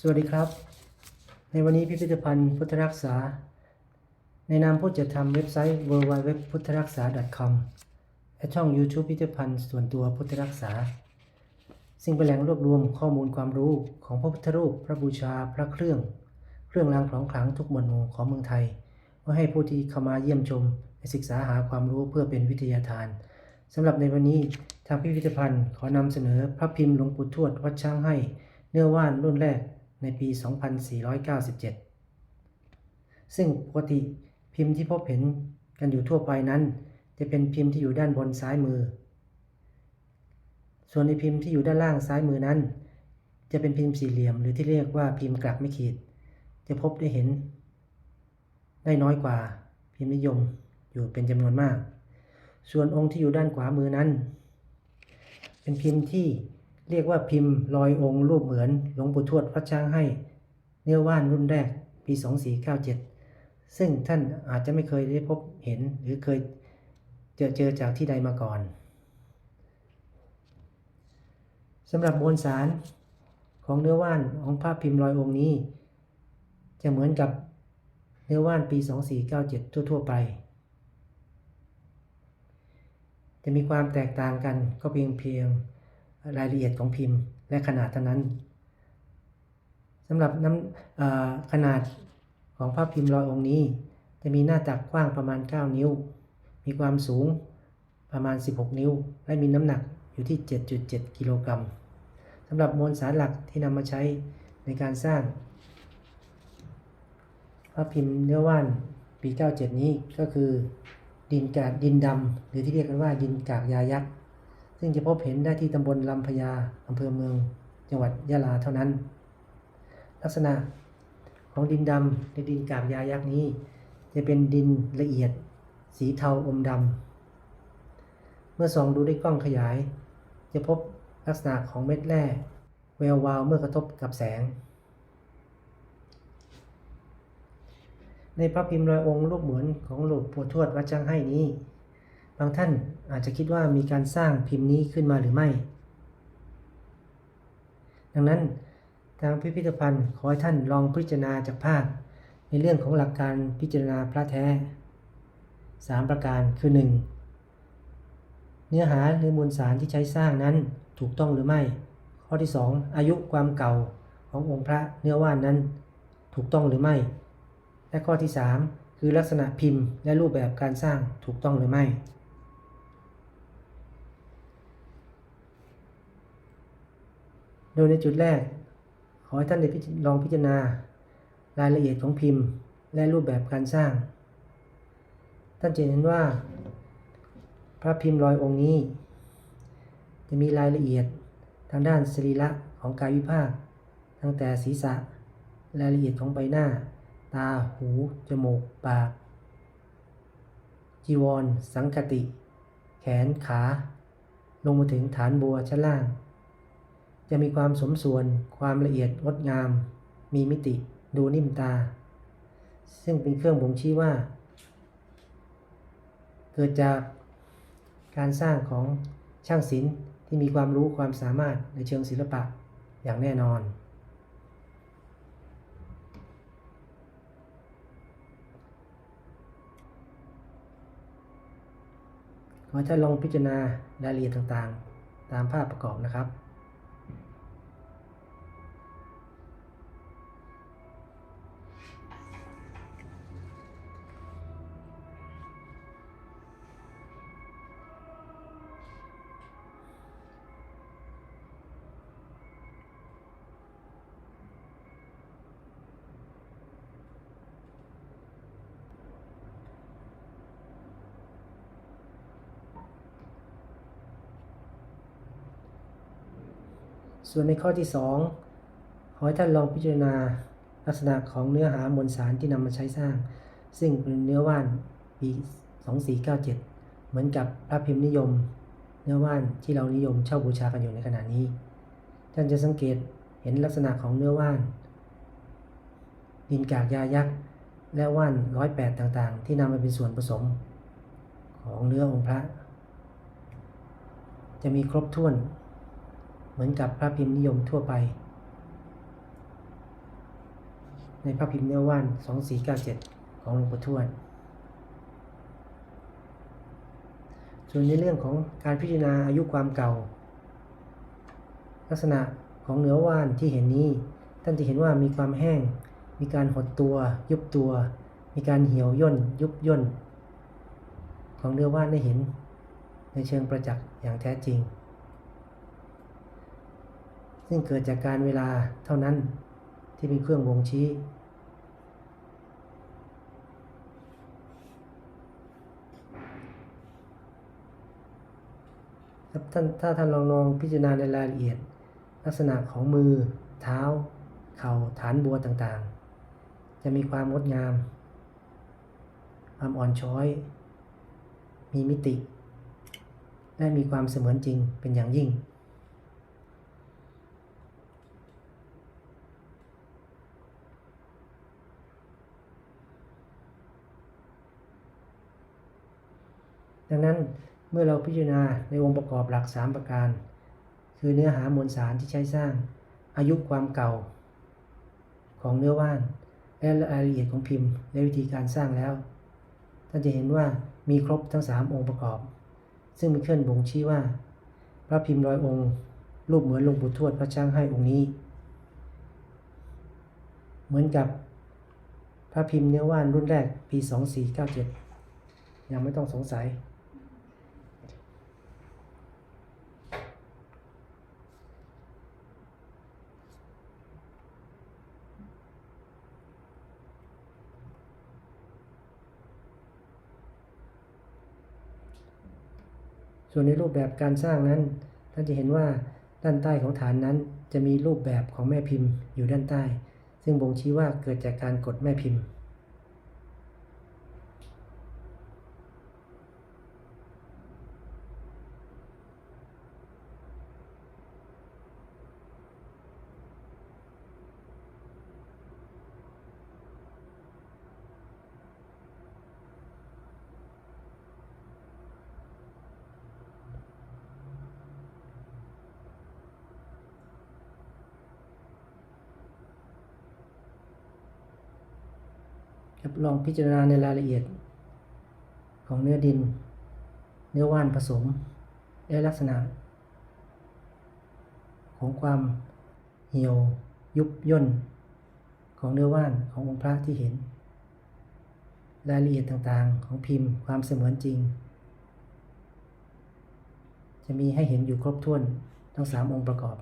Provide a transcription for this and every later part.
สวัสดีครับ ในวันนี้พิพิธภัณฑ์พุทธรักษา ในนามผู้จัดทำเว็บไซต์ w w w พุทธรักษา .com และช่อง YouTube พิพิธภัณฑ์ส่วนตัวพุทธรักษา ซึ่งเป็นแหล่งรวบรวมข้อมูลความรู้ของพระพุทธรูป พระบูชา พระเครื่อง เครื่องรางของขลังทุกหมวดหมู่ของเมืองไทยเพื่อให้ผู้ที่เข้ามาเยี่ยมชมได้ศึกษาหาความรู้เพื่อเป็นวิทยาทานสำหรับในวันนี้ทางพิพิธภัณฑ์ขอนำเสนอพระพิมพ์หลวงปู่ทวดวัดช้างให้ เนื้อว่านรุ่นแรก ในปี 2497 ซึ่งปกติพิมพ์ที่พบเห็นกันอยู่ทั่วไปนั้น จะเป็นพิมพ์ที่อยู่ด้านบนซ้ายมือ ส่วนในพิมพ์ที่อยู่ด้านล่างซ้ายมือนั้น จะเป็นพิมพ์สี่เหลี่ยม หรือที่เรียกว่าพิมพ์กลักไม่ขีด จะพบได้เห็น ได้น้อยกว่าพิมพ์นิยมอยู่เป็นจำนวนมาก ส่วนองค์ที่อยู่ด้านขวามือนั้น เป็นพิมพ์ที่ เรียกว่าพิมพ์ลอยองค์รูปเหมือนหลวงปู่ทวดพระช้างให้ เนื้อว่านรุ่นแรกปี 2497 ซึ่งท่านอาจจะไม่เคยได้พบเห็นหรือเคยเจอเจอจากที่ใดมาก่อนสำหรับมวลสารของเนื้อว่านของภาพพิมพ์ลอยองค์นี้ จะเหมือนกับเนื้อว่านปี 2497 ทั่ว ๆ ไป จะมีความแตกต่างกันก็เพียงเพียง รายละเอียดของพิมพ์ และขนาดเท่านั้นสำหรับน้ำขนาดของภาพพิมพ์ลอยองค์นี้ จะมีหน้าตักกว้างประมาณ 9 นิ้ว มีความสูงประมาณ 16 นิ้ว และมีน้ำหนักอยู่ที่ 7.7 กิโลกรัมสำหรับมวลสารหลักที่นำมาใช้ในการสร้างภาพพิมพ์เนื้อว่านปี 97 นี้ก็คือดินกากดินดำหรือที่เรียกกันว่าดินกากยายักษ์ ซึ่งจะพบเห็นได้ที่ตำบลลำพญาอำเภอเมือง จังหวัดยะลาเท่านั้น ลักษณะของดินดำในดินกากยายักษ์นี้ จะเป็นดินละเอียด สีเทาอมดำเมื่อส่องดูด้วยกล้องขยาย จะพบลักษณะของเม็ดแร่แวววาวเมื่อกระทบกับแสง ในพระพิมพ์ลอยองค์รูปเหมือนของหลวงปู่ทวดวัดจ้างให้นี้ บางท่านอาจจะคิดว่ามีการสร้างพิมพ์นี้ขึ้นมาหรือไม่ ดังนั้นทางพิพิธภัณฑ์ขอให้ท่านลองพิจารณาจากภาพ ในเรื่องของหลักการพิจารณาพระแท้ 3 ประการคือ 1. เนื้อหาหรือมวลสารที่ใช้สร้างนั้นถูกต้องหรือไม่ ข้อที่ 2 อายุความเก่าขององค์พระเนื้อว่านนั้น ถูกต้องหรือไม่ และข้อที่ 3 คือลักษณะพิมพ์และรูปแบบการสร้างถูกต้องหรือไม่ โดยในจุดแรก ขอให้ท่านได้ลองพิจารณารายละเอียดของพิมพ์และรูปแบบการสร้าง ท่านจะเห็นว่า พระพิมพ์ลอยองค์นี้ จะมีรายละเอียดทางด้านสรีระของกายวิภาค ตั้งแต่ศีรษะ รายละเอียดของใบหน้า ตา หู จมูก ปาก จีวร สังคติ แขน ขา ลงมาถึงฐานบัวชั้นล่าง จะมีความสมส่วน ความละเอียดงดงาม มีมิติ ดูนิ่มตา ซึ่งเป็นเครื่องบ่งชี้ว่า เกิดจากการสร้างของช่างศิลป์ที่มีความรู้ความสามารถในเชิงศิลปะอย่างแน่นอน ขอให้ท่านลองพิจารณารายละเอียดต่างๆ ตามภาพประกอบนะครับ ส่วนในข้อที่ 2 ขอให้ท่านลองพิจารณาลักษณะของเนื้อหามวลสารที่นำมาใช้สร้าง ซึ่งเป็นเนื้อว่านปี 2497 เหมือนกับพระพิมพ์นิยม เนื้อว่านที่เรานิยมเช่าบูชากันอยู่ในขณะนี้ ท่านจะสังเกตเห็นลักษณะของเนื้อว่าน ดินกากยายักษ์ และว่านร้อยแปดต่างๆ ที่นำมาเป็นส่วนผสม ของเนื้อองค์พระ จะมีครบถ้วน เหมือนกับพระพิมพ์นิยมทั่วไป ในพระพิมพ์เนื้อว่าน 2497 ของหลวงปู่ทวด ส่วนในเรื่องของการพิจารณาอายุความเก่า ลักษณะของเนื้อว่านที่เห็นนี้ ท่านจะเห็นว่ามีความแห้ง มีการหดตัว ยุบตัว มีการเหี่ยวย่น ยุบย่น ของเนื้อว่านได้เห็นในเชิงประจักษ์อย่างแท้จริง ซึ่งเกิดจากการเวลาเท่านั้นที่เป็นเครื่องบ่งชี้ครับท่านถ้าท่านลองลองพิจารณาในรายละเอียด ลักษณะของมือ เท้า เข่าฐานบัวต่างๆ จะมีความงดงาม ความอ่อนช้อย มีมิติ และมีความเสมือนจริงเป็นอย่างยิ่ง ดังนั้นเมื่อเราพิจารณาในองค์ประกอบหลัก 3 ประการ คือเนื้อหามวลสารที่ใช้สร้าง อายุความเก่า ของเนื้อว่าน และรายละเอียดของพิมพ์ และวิธีการสร้างแล้วท่านจะเห็นว่ามีครบทั้ง 3 องค์ประกอบ ซึ่งมีเคลื่อนบ่งชี้ว่า พระพิมพ์ร้อยองค์ รูปเหมือนหลวงปู่ทวดพระช่างให้องค์นี้ เหมือนกับพระพิมพ์เนื้อว่านรุ่นแรกปี 2497 ยังไม่ต้องสงสัย ส่วนในรูปแบบการสร้างนั้น ท่านจะเห็นว่าด้านใต้ของฐานนั้นจะมีรูปแบบของแม่พิมพ์อยู่ด้านใต้ ซึ่งบ่งชี้ว่าเกิดจากการกดแม่พิมพ์ ครับลองพิจารณาในรายละเอียด ของเนื้อดิน เนื้อว่านผสม และลักษณะ ของความเหี่ยว ยุบย่น ของเนื้อว่านขององค์พระที่เห็น รายละเอียดต่างๆ ของพิมพ์ความเสมือนจริง จะมีให้เห็นอยู่ครบถ้วนทั้งสามองค์ประกอบ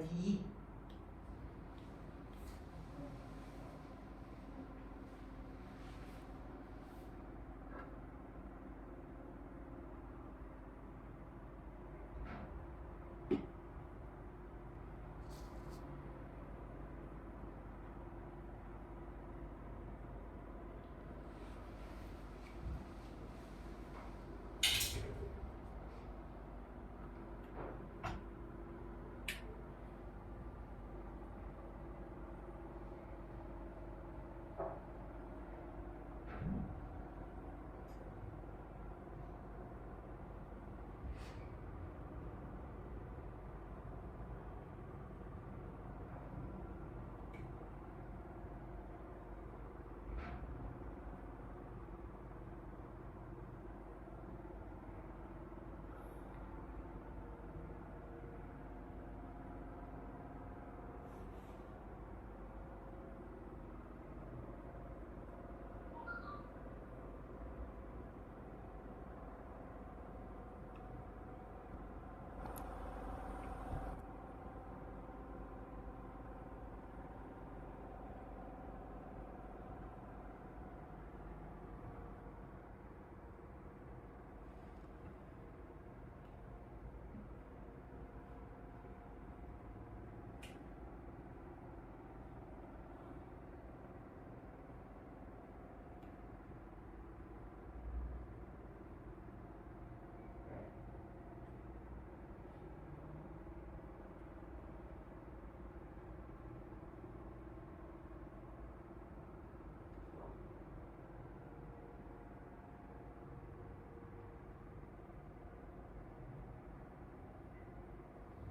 หนึ่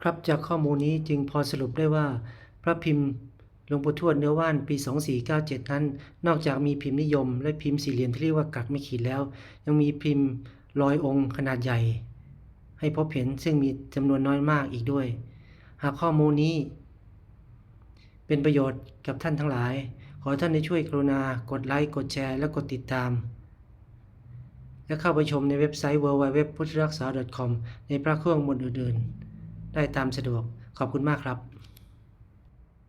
ครับจากข้อมูลนี้จึงพอสรุปได้ว่า พระพิมพ์หลวงปู่ทวดเนื้อว่านปี 2497 นั้น นอกจากมีพิมพ์นิยม และพิมพ์สี่เหลี่ยมที่เรียกว่ากักไม่ขีดแล้ว ยังมีพิมพ์ร้อยองค์ขนาดใหญ่ ให้พบเห็นซึ่งมีจำนวนน้อยมากอีกด้วย หากข้อมูลนี้ เป็นประโยชน์กับท่านทั้งหลาย ขอท่านได้ช่วยกรุณากดไลค์กดแชร์และกดติดตาม และเข้าไปชมในเว็บไซต์ www. พุทธรักษา .com ในพระเครื่องมวดอื่นๆ ได้ตามสะดวกขอบคุณมากครับ